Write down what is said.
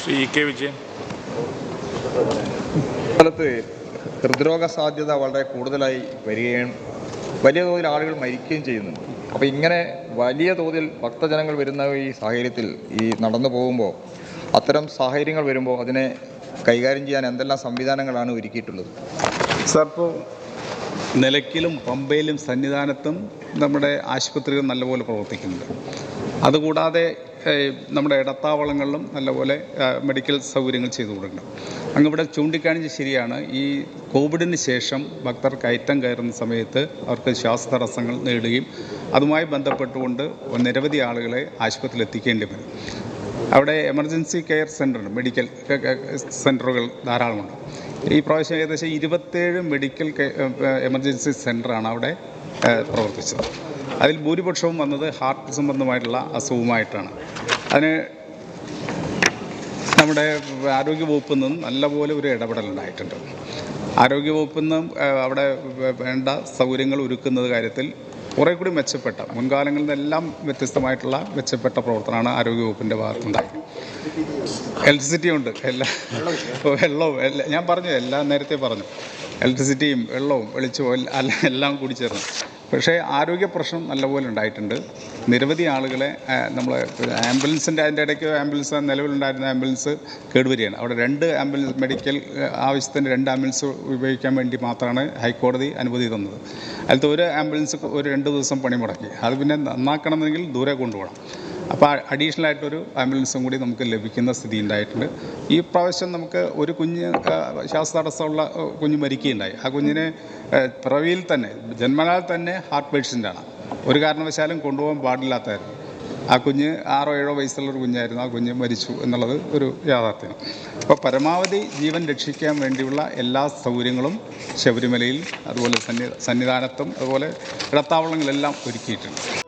Shri E K Vijayan. സ്ഥലത്ത് ഹൃദ്രോഗ സാധ്യത വളരെ കൂടുതലായി വരികയും വലിയ തോതിൽ ആളുകൾ മരിക്കുകയും ചെയ്യുന്നുണ്ട്. അപ്പോൾ ഇങ്ങനെ വലിയ തോതിൽ ഭക്തജനങ്ങൾ വരുന്ന ഈ സാഹചര്യത്തിൽ ഈ നടന്നു പോകുമ്പോൾ അത്തരം സാഹചര്യങ്ങൾ വരുമ്പോൾ അതിനെ കൈകാര്യം ചെയ്യാൻ എന്തെല്ലാം സംവിധാനങ്ങളാണ് ഒരുക്കിയിട്ടുള്ളത്? സാർ ഇപ്പോൾ നിലയ്ക്കലും പമ്പയിലും സന്നിധാനത്തും നമ്മുടെ ആശുപത്രികൾ നല്ലപോലെ പ്രവർത്തിക്കുന്നുണ്ട്. അതുകൂടാതെ നമ്മുടെ ഇടത്താവളങ്ങളിലും നല്ലപോലെ മെഡിക്കൽ സൗകര്യങ്ങൾ ചെയ്തു കൊടുക്കണം. അങ്ങ് ഇവിടെ ചൂണ്ടിക്കാണിച്ച് ശരിയാണ് ഈ കോവിഡിന് ശേഷം ഭക്തർ കയറ്റം കയറുന്ന സമയത്ത് അവർക്ക് ശ്വാസതടസ്സങ്ങൾ നേടുകയും അതുമായി ബന്ധപ്പെട്ടുകൊണ്ട് നിരവധി ആളുകളെ ആശുപത്രിയിൽ എത്തിക്കേണ്ടി വരും. അവിടെ എമർജൻസി കെയർ സെന്റർ മെഡിക്കൽ സെന്ററുകൾ ധാരാളമുണ്ട്. ഈ പ്രാവശ്യം ഏകദേശം ഇരുപത്തേഴ് മെഡിക്കൽ എമർജൻസി സെന്ററാണ് അവിടെ പ്രവർത്തിച്ചത്. അതിൽ ഭൂരിപക്ഷവും വന്നത് ഹാർട്ട് സംബന്ധമായിട്ടുള്ള അസുഖമായിട്ടാണ് അതിന് നമ്മുടെ ആരോഗ്യവകുപ്പിൽ നിന്നും നല്ലപോലെ ഒരു ഇടപെടലുണ്ടായിട്ടുണ്ട് ആരോഗ്യവകുപ്പിൽ നിന്നും അവിടെ വേണ്ട സൗകര്യങ്ങൾ ഒരുക്കുന്നത് കാര്യത്തിൽ കുറേ കൂടി മെച്ചപ്പെട്ട മുൻകാലങ്ങളിൽ നിന്നെല്ലാം വ്യത്യസ്തമായിട്ടുള്ള മെച്ചപ്പെട്ട പ്രവർത്തനമാണ് ആരോഗ്യവകുപ്പിന്റെ ഭാഗത്തുണ്ടായത്. ഇലക്ട്രിസിറ്റി ഉണ്ട്. എല്ലാ വെള്ളവും എല്ലാം ഞാൻ പറഞ്ഞു എല്ലാം നേരത്തെ പറഞ്ഞു. ഇലക്ട്രിസിറ്റിയും വെള്ളവും വെളിച്ചവും എല്ലാം കൂടി ചേർന്ന്. പക്ഷേ ആരോഗ്യ പ്രശ്നം നല്ലപോലെ ഉണ്ടായിട്ടുണ്ട്. നിരവധി ആളുകളെ നമ്മൾ ആംബുലൻസിന്റെ അതിന്റെ ഇടയ്ക്ക് ആംബുലൻസ് നിലവിലുണ്ടായിരുന്ന ആംബുലൻസ് കേടുവരികയാണ്. അവിടെ രണ്ട് ആംബുലൻസ് മെഡിക്കൽ ആവശ്യത്തിന് രണ്ട് ആംബുലൻസ് ഉപയോഗിക്കാൻ വേണ്ടി മാത്രമാണ് ഹൈക്കോടതി അനുമതി തന്നത്. അതിലത്തെ ഒരു ആംബുലൻസ് ഒരു രണ്ട് ദിവസം പണി മുടക്കി. അത് പിന്നെ നന്നാക്കണമെങ്കിൽ ദൂരെ കൊണ്ടുപോകണം. അപ്പോൾ അഡീഷണൽ ആയിട്ടൊരു ആംബുലൻസും കൂടി നമുക്ക് ലഭിക്കുന്ന സ്ഥിതി ഉണ്ടായിട്ടുണ്ട്. ഈ പ്രാവശ്യം നമുക്ക് ഒരു കുഞ്ഞ് ശ്വാസ ശ്വാസതടസ്സമുള്ള കുഞ്ഞ് മരിക്കുകയുണ്ടായി. ആ കുഞ്ഞിനെ പിറവിയിൽ തന്നെ ജന്മനാൽ തന്നെ ഹാർട്ട് പേഷ്യന്റാണ് ഒരു കാരണവശാലും കൊണ്ടുപോകാൻ പാടില്ലാത്തായിരുന്നു ആ കുഞ്ഞ് ആറോ ഏഴോ വയസ്സുള്ള ഒരു കുഞ്ഞായിരുന്നു. ആ കുഞ്ഞ് മരിച്ചു എന്നുള്ളത് ഒരു യാഥാർത്ഥ്യം. അപ്പോൾ പരമാവധി ജീവൻ രക്ഷിക്കാൻ വേണ്ടിയുള്ള എല്ലാ സൗകര്യങ്ങളും ശബരിമലയിൽ അതുപോലെ സന്നി സന്നിധാനത്തും അതുപോലെ ഇടത്താവളങ്ങളെല്ലാം ഒരുക്കിയിട്ടുണ്ട്.